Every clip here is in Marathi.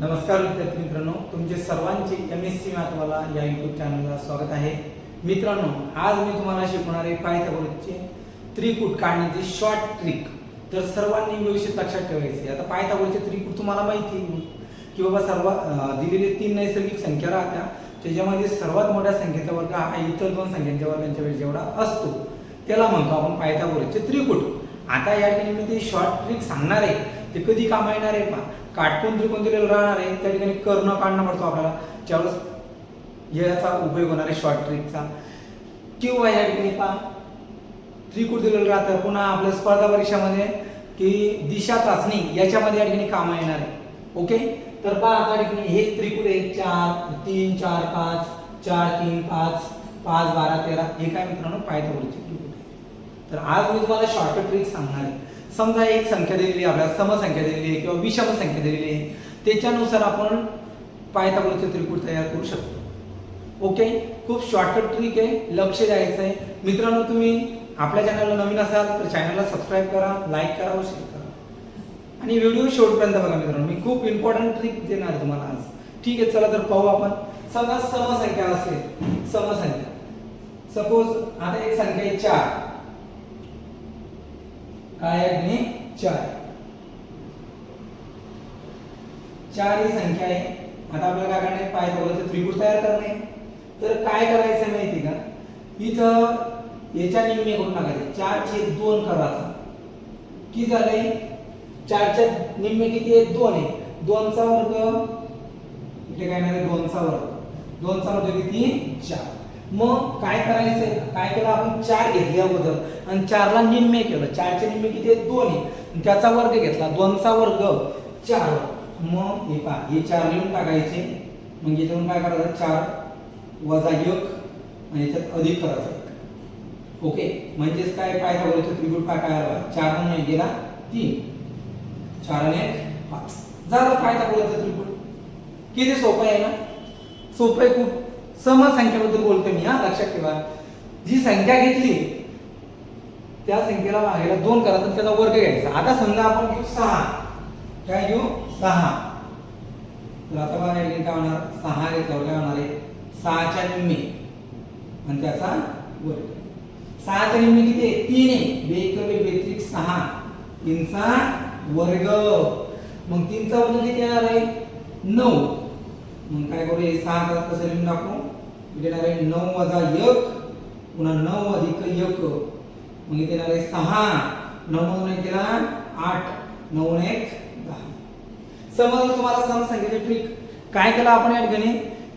नमस्कार विद्यार्थी मित्रांनो तुमचे सर्वांचे एम एस सी मॅथवाला या युट्यूब चॅनलला स्वागत आहे. मित्रांनो आज मी तुम्हाला शिकवणार आहे पायथागोरसचे त्रिकूट काढण्याची शॉर्ट ट्रिक तर सर्वांनी व्यवस्थित लक्षात ठेवायचे आता पायथागोरचे त्रिकूट तुम्हाला माहिती आहे. की बाबा सर्व दिलेले तीन नैसर्गिक संख्या राहत्या. त्याच्यामध्ये सर्वात मोठ्या संख्येचा वर्ग हा इतर दोन संख्यांच्या वर्गांच्या वेळी जेवढा असतो. त्याला म्हणतो आपण पायथागोरसचे त्रिकूट. आता या ठिकाणी मी ते शॉर्ट ट्रिक सांगणार आहे. ते कधी कामा येणार आहे? पहा काटकोन त्रिकोण दिलेलं राहणार आहे त्या ठिकाणी कर्ण काढणं पडतो आपल्याला. ज्यावेळेस याचा उपयोग होणार आहे शॉर्ट ट्रिकचा किंवा या ठिकाणी पहा त्रिकूट दिलेलं राहतं पुन्हा आपल्या स्पर्धा परीक्षामध्ये की दिशा चाचणी याच्यामध्ये या ठिकाणी कामा येणार आहे. ओके? तर पहा आता ठिकाणी हे त्रिकूट एक चार तीन चार पाच चार तीन पाच पाच बारा तेरा. हे काय मित्रांनो? पायथागोरसचे त्रिकूट तर आज मी तुम्हाला शॉर्टकट ट्रिक सांगणार आहे. समजा एक संख्या दिलेली आहे आपल्याला समसंख्या दिलेली आहे किंवा विषम संख्या दिलेली आहे त्याच्यानुसार आपण पायथागोरसचे त्रिकूट तयार करू शकतो. ओके? खूप शॉर्टकट ट्रिक आहे लक्ष द्यायचं आहे. मित्रांनो तुम्ही आपल्या चॅनलला नवीन असाल तर चॅनलला सबस्क्राईब करा लाईक करा व शेअर करा. आणि व्हिडिओ शेवटपर्यंत बघा मित्रांनो मी खूप इम्पॉर्टंट ट्रिक देणार आहे तुम्हाला आज. ठीक आहे चला तर पाहू आपण. समजा समसंख्या असेल समसंख्या सपोज आता एक संख्या आहे चार. काय आहे आणि चार. चार ही संख्या आहे. आता आपल्याला काय करणे? पायथागोरसचे त्रिभुज तयार करणे. तर काय करायचं माहिती का? इथं याच्या निम्मे करून टाकायचे. चारचे दोन करायचा. किती झाले चारच्या निम्मे किती आहे? दोन आहे. दोनचा वर्ग इथे काय नाही दोनचा वर्ग. दोनचा वर्ग किती? चार. मग काय करायचं काय केलं आपण? चार घेतले अगोदर. आणि चारला निम्मे केलं. चारचे निम्मे किती आहे दोन आहे त्याचा वर्ग घेतला. दोनचा वर्ग चार. मग हे पहा हे चार लिहून टाकायचे. म्हणजे मग याच्यावरून काय करायचं? चार वजा एक. आणि याच्यात अधिक करायचं. ओके? म्हणजेच काय? पायथागोरसचे त्रिकूट काय काय आला. चार म्हणून गेला. तीन. चार आणि एक पाच. झालं पायथागोरसचं त्रिकूट किती सोपं आहे ना? सोपं आहे खूप. समसंख्येबद्दल बोलतो मी हा. लक्षात ठेवा. जी संख्या घेतली त्या संख्येला मागेला दोन करायचा त्याचा वर्ग घ्यायचा. आता समजा आपण घेऊ सहा. काय घेऊ सहा. तर आता बघा काय होणार? सहा घेतल्यावर काय होणार आहे? सहाच्या निम्मे. म्हणजे आणि त्याचा वर्ग. सहाच्या निम्मे किती आहे? तीन आहे. बे एक सहा. तीनचा वर्ग. मग तीनचा वर्ग किती येणार आहे? नऊ. मग काय करू? हे सहा कसं लिहून टाकू. येणार आहे नऊ वजा एक. पुन्हा नऊ अधिक एक. मग इथे लागले सहा. नऊ नऊ एक आठ. नऊ एक दहा. समजलं तुम्हाला समसंख्येची ट्रिक काय केलं आपण या ठिकाणी?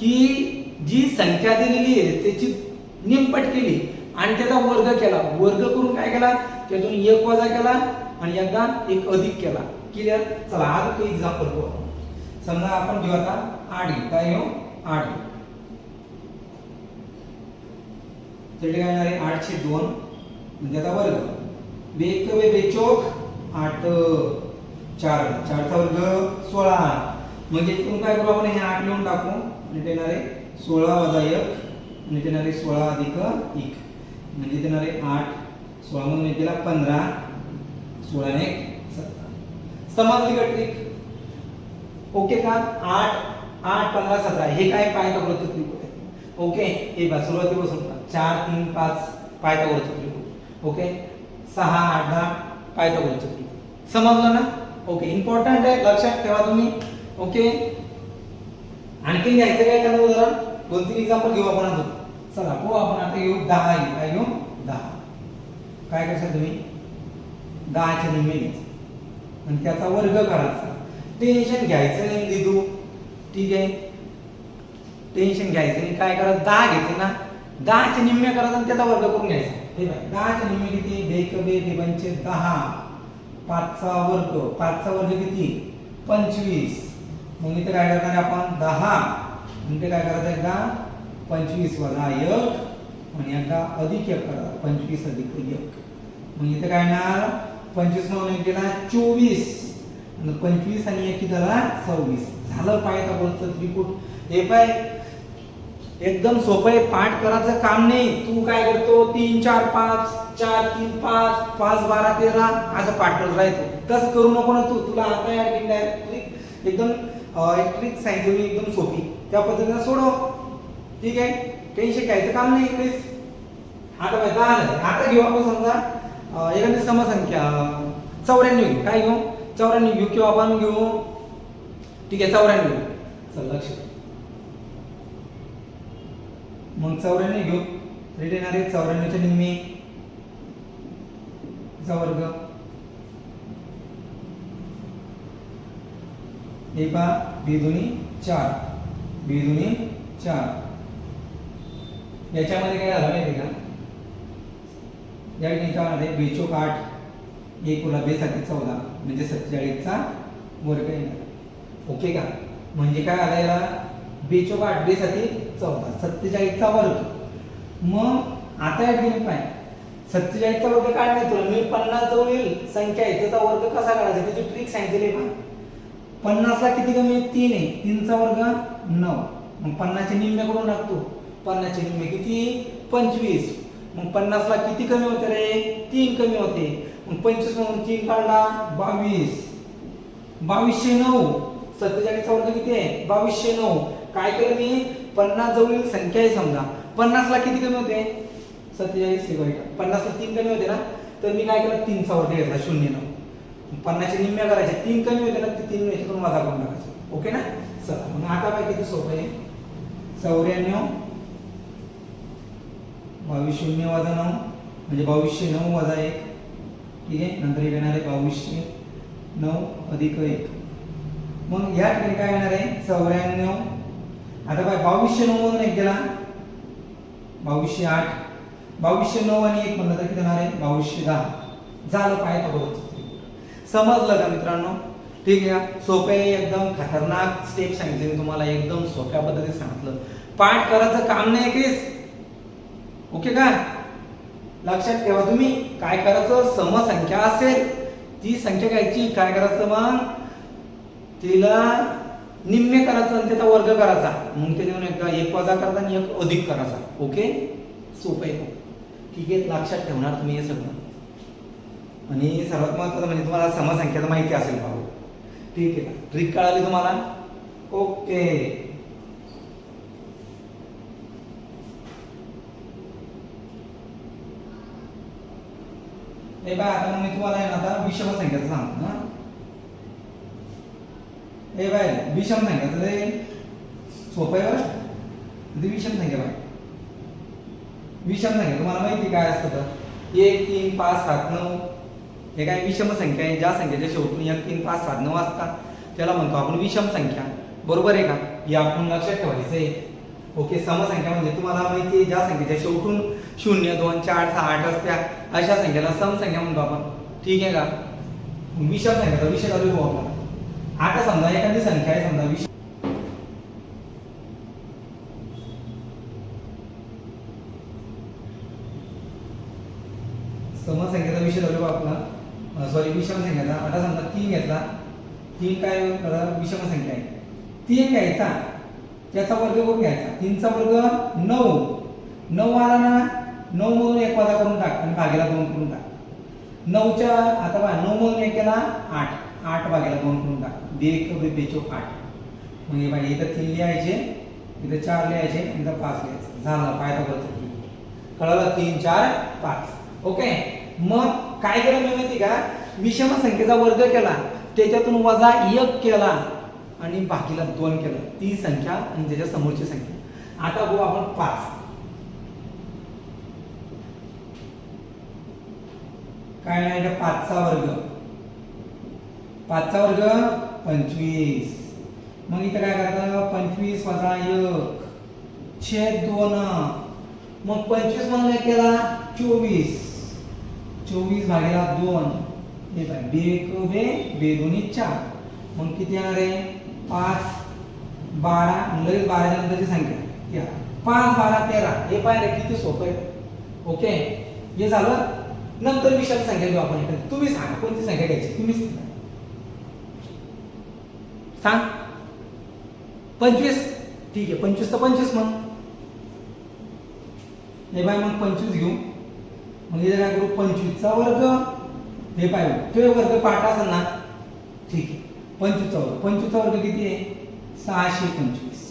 की जी संख्या दिलेली आहे त्याची निमपट केली आणि त्याचा वर्ग केला. वर्ग करून काय केला? त्यातून एक वजा केला आणि एकदा एक अधिक केला. क्लिअर चला आज तो एक्झाम्पल करू आपण. समजा आपण घेऊ आता आठ घेऊ काय घेऊ? आठ घेऊ काय येणार आहे आठशे दोन म्हणजे आता वर्ग. बेक वे बेचोक आठ चार. चारचा वर्ग सोळा. म्हणजे इथून काय करू आपण? हे आठ लिहून टाकू. आणि ते आहे सोळा वजा एक. म्हणजे आणि येणारे आहे सोळा अधिक एक. म्हणजे ते आहे आठ. सोळा म्हणून केला पंधरा. सोळा सतरा समजली का ट्रिक ओके का? आठ आठ पंधरा सतरा. हे काय पाय त्रिकोण ओके? हे बा सुरुवातीपासून चार तीन पाच. पाय त्रिकोण ओके? सहा आठ दहा पायथागोरसचे त्रिकोण समजलं ना? ओके इम्पॉर्टंट आहे लक्षात ठेवा तुम्ही. ओके? आणखी घ्यायचं काय त्यानं उदाहरण दोन तीन एक्झाम्पल घेऊ आपण अजून. चला हो आपण आता घेऊ दहा येऊ काय घेऊ? दहा. काय करशाल तुम्ही? दहाच्या निम्मे घ्यायचं आणि त्याचा वर्ग करायचा. टेन्शन घ्यायचं नाही दिदू ठीक आहे? टेन्शन घ्यायचं नाही. काय करायचं? दहा घेते ना? दहाचे निम्मे करायचं आणि त्याचा वर्ग करून घ्यायचा. ठीक आहे दहाचे निम्मे किती? बेक बे बे दहा. पाचचा वर्ग पाचचा वर्ग किती? पंचवीस. मग इथे काय करणार आपण? दहा. म्हणजे ते काय करायचं एकदा? पंचवीस वजा एक. आणि एकदा अधिक एक करा पंचवीस अधिक एक. मग इथे काय येणार? पंचवीस म्हणून एक गेला चोवीस. पंचवीस आणि एक झाला? सव्वीस. झालं पाहिजे बोलचं त्रिकूट. हे पाय एकदम सोपं आहे. पाठ करायचं काम नाही. तू काय करतो? तीन चार पाच चार तीन पाच पाच बारा तेरा असं पाठ करत राहतो तसं करू नको ना तू. तुला आता या एकदम एक ट्रिक सांगितली मी एकदम सोपी. त्या पद्धतीने सोडव. ठीक आहे? टेन्शन घ्यायचं काम नाही प्लीज आता काय दहा झाले. आता घेऊ आपण समजा एखादी समसंख्या. चौऱ्याण्णव घेऊ. काय घेऊ? चौऱ्याण्णव घेऊ किंवा आपण घेऊ? ठीक आहे चौऱ्याण्णव चल लक्ष द्या. मग चौऱ्याण्णव घेऊ. रेट येणार आहे चौऱ्याण्णवच्या निम्मे. चा वर्ग. हे पहा बी दुनी चार. बी दुनी चार. याच्यामध्ये काय झालं माहिती का? या ठिकाणी बेचोक आठ एक पुन्हा बेसाठी चौदा म्हणजे सत्तेचाळीसचा वर्ग येणार. ओके का? म्हणजे काय आला याला? बेचोक आठ बेसाठी चौदा सत्तेचाळीसचा वर्ग मग आता या गेली पाहिजे सत्तेचाळीसचा वर्ग काय तुला. मी पन्नास जवळील संख्या आहे. त्याचा वर्ग कसा काढायचा? त्याची ट्रिक सांगितली पहा पन्नासला किती कमी आहे? तीन आहे. तीनचा वर्ग नऊ. मग पन्नासचे निम्म्याकडून टाकतो? पन्नासचे निम्मे किती? पंचवीस. मग पन्नासला किती कमी होते रे? तीन कमी होते. मग पंचवीस म्हणून तीन काढला बावीस. बावीसशे नऊ. सत्तेचाळीसचा वर्ग किती आहे? बावीसशे नऊ. काय केलं मी? पन्नास जवळील संख्या आहे समजा. पन्नासला किती कमी होते? सत्तेचाळीस हे वाईट पन्नासला तीन कमी होते ना तर मी काय केलं? तीनचा वर्ग घेतला शून्य नऊ पन्नासच्या निम्म्या करायच्या तीन कमी होते ना ते तीन याच्यातून वजा करून टाकायचे. ओके ना? चला मग आता काय किती सोपं आहे? चौऱ्याण्णव बावीस शून्य वजा नऊ म्हणजे बावीसशे नऊ वजा एक. ठीक आहे? नंतर एक येणार आहे बावीसशे नऊ अधिक एक. मग या ठिकाणी काय येणार आहे? चौऱ्याण्णव आता काय बावीसशे नऊ मधून एक गेला. बावीसशे आठ. बावीसशे नऊ आणि एक म्हणलं तर किती होणार आहे? बावीसशे दहा. झालं पाय बरोबर समजलं का मित्रांनो? ठीक आहे. सोपे एकदम खतरनाक स्टेप सांगितले मी तुम्हाला. एकदम सोप्या पद्धतीने सांगितलं. पाठ करायचं काम नाही केस ओके का? लक्षात ठेवा तुम्ही. काय करायचं? समसंख्या असेल. ती संख्या घ्यायची. काय करायचं मग? तिला निम्मे करायचं आणि त्याचा वर्ग करायचा. मग त्याच्यावर एकदा एक वजा करायचा आणि एक अधिक करायचा. ओके? सोपं आहे ठीक आहे? लक्षात ठेवणार तुम्ही हे सगळं. आणि सर्वात महत्वाचं म्हणजे तुम्हाला समसंख्याचं माहिती असेल भाऊ. ठीक आहे. का ट्रिक कळाली तुम्हाला? ओके. नाही बाय आता मग मी तुम्हाला आहे ना आता विषम संख्याचं सांगतो ना ए बाय विषम संख्या ते सोपं आहे बरं? ते विषम संख्या बाय? विषम संख्या तुम्हाला माहिती काय असतं तर? एक तीन पाच सात नऊ. हे काय विषम संख्या आहे? ज्या संख्येच्या शेवटून एक तीन पाच सात नऊ असतात त्याला म्हणतो आपण विषम संख्या. बरोबर आहे का? हे आपण लक्षात ठेवायचं आहे. ओके समसंख्या म्हणजे तुम्हाला माहिती आहे ज्या संख्येच्या शेवटून शून्य दोन चार सहा आठ असत्या अशा संख्येला समसंख्या म्हणतो आपण. ठीक आहे का? विषम संख्याचा विषय चालू आपण आता समजा एखादी संख्या आहे समजा वीस. समज संख्येचा विषय चालू आहे आपला सॉरी विषम संख्येचा. आता समजा तीन घेतला. तीन काय करा विषम संख्या आहे. तीन घ्यायचा. त्याचा वर्ग कोण घ्यायचा? तीनचा वर्ग नऊ. नऊ आला ना नऊ मधून एक वजा करून टाक आणि भागेला दोन करून टाक. नऊच्या आता बा नऊ मधून एक केला आठ. आठ भागेला दोन करून टाक. देख एक बे आठ मग हे पाहिजे इथं तीन लिहायचे इथं चार लिहायचे इथं पाच लिहायचे. झालं फायदा करतो कळलं? तीन चार पाच. ओके? मग काय केलं मी माहिती का? विषम संख्येचा वर्ग केला. त्याच्यातून वजा एक केला आणि बाकीला दोन केलं. ती संख्या आणि त्याच्या समोरची संख्या. आता बघू आपण पाच. काय नाही पाचचा वर्ग. पाचचा वर्ग पंचवीस. मग इथं काय करायचं पंचवीस वजा एक. छेद दोन. मग पंचवीस मधून एक केला चोवीस. चोवीस भागेला दोन. हे पाय बे एक बे बे दोन्ही चार. मग किती येणार आहे? पाच बारा. आणि लगेच बाराच्या नंतरची संख्या. या. पाच बारा तेरा. हे पाय किती सोपं आहे. ओके? हे झालं? नंतर विषम संख्या घेऊ आपण तुम्ही सांगा कोणती संख्या घ्यायची? तुम्ही सांग पंचवीस. ठीक आहे पंचवीस तर पंचवीस मग. हे बाय मग पंचवीस घेऊ. मग इथे काय करू पंचवीसचा वर्ग. हे पाय तो वर्ग पाठ असेल ना? ठीक आहे. पंचवीसचा वर्ग. पंचवीसचा वर्ग किती आहे? सहाशे पंचवीस.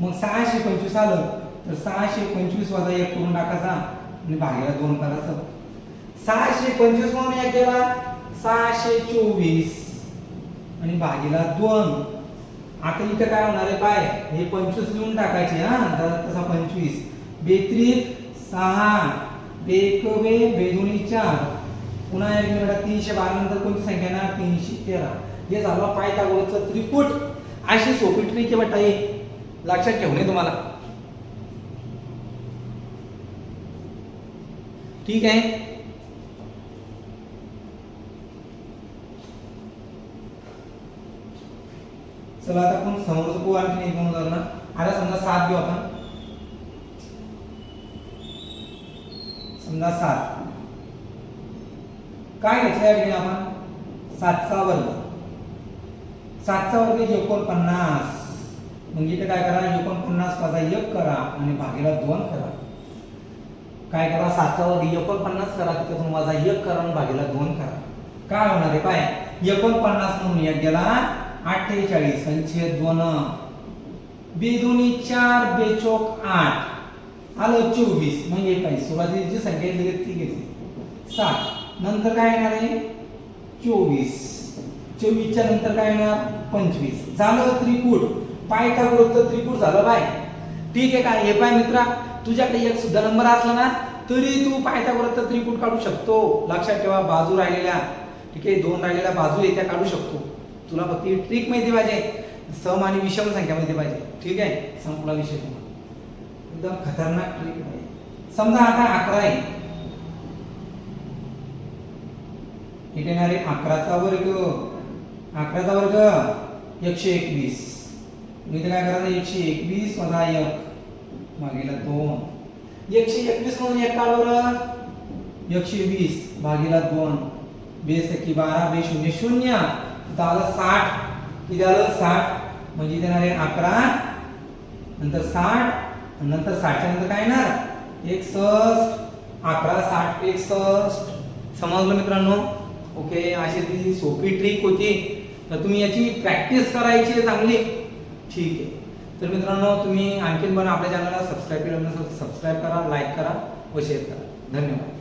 मग सहाशे पंचवीस आलं तर सहाशे पंचवीस वजा एक करून टाकायचा आणि भागीला दोन करायचं. सहाशे पंचवीस म्हणून एक गेला सहाशे चोवीस. आणि भागीला दोन. आता इथं काय होणार आहे पाय हे पंचवीस लिहून टाकायचे हा तर तसा पंचवीस. बेत्रिक सहा बेकवे बेदोनी चार. पुन्हा एक मिनिटात तीनशे बारा नंतर कोणती संख्या ना तीनशे तेरा. हे झालं पायथागोरसचं त्रिपुट. अशी सोपी ट्रिक आहे बेटा हे. लक्षात ठेवणे तुम्हाला. ठीक आहे? चला आता आपण समोरचं पो आणखी एक म्हणून ना आता समजा सात घेऊ आपण. समजा सात. काय घ्यायचं या ठिकाणी आपण? सातचा वर्ग. सातचा वर्ग एकोणपन्नास. म्हणजे इथे काय करा? एकोणपन्नास वजा एक करा आणि भागीला दोन करा. काय करा? सातचा वर्ग एकोणपन्नास करा. तिथे वजा एक करा आणि भागीला दोन करा. काय होणार आहे? पाय. एकोणपन्नास म्हणून एक गेला. अठ्ठेचाळीस संच्छेद दोन. बेदोनी चार बेचोक आठ. आलं चोवीस म्हणजे काय सुरुवातीची जी संख्या दिली ती घेतली. सात नंतर काय येणार आहे? चोवीस. चोवीसच्या नंतर काय येणार? पंचवीस. झालं त्रिकूट. पाय का त्रिकूट झालं बाय? ठीक आहे काय हे पाय मित्रा तुझ्याकडे एक सुद्धा नंबर असला ना तरी तू पायथा तर त्रिकूट काढू शकतो. लक्षात ठेवा बाजू राहिलेल्या. ठीक आहे? दोन राहिलेल्या बाजू येत्या काढू शकतो. तुला फक्त ही ट्रिक माहिती पाहिजे. सम आणि विषम संख्या माहिती पाहिजे. ठीक आहे? संपला विषय तुम्हाला. एकदम खतरनाक ट्रिक आहे. समजा आता अकरा आहे. इथे येणार आहे अकराचा वर्ग. अकराचा वर्ग एकशे एकवीस. मी इथे काय करायचं? एकशे एकवीस वजा एक. मागेला दोन. एकशे एकवीस मधून एक काढ बरं? एकशे वीस. भागीला दोन. बेस की बारा बे शून्य शून्य. इथं आलं साठ. किती आलं? साठ. म्हणजे इथे येणार आहे अकरा. नंतर साठ. नंतर साठच्या नंतर काय येणार? एकसष्ट. अकरा साठ एकसष्ट. समजलं मित्रांनो? ओके अशी ती सोपी ट्रिक होती. तर तुम्ही याची प्रॅक्टिस करायची आहे चांगली. ठीक आहे. तर मित्रांनो तुम्ही आणखीन पण आपल्या चॅनलला सबस्क्राईब केलं सबस्क्राईब करा लाईक करा व शेअर करा. धन्यवाद.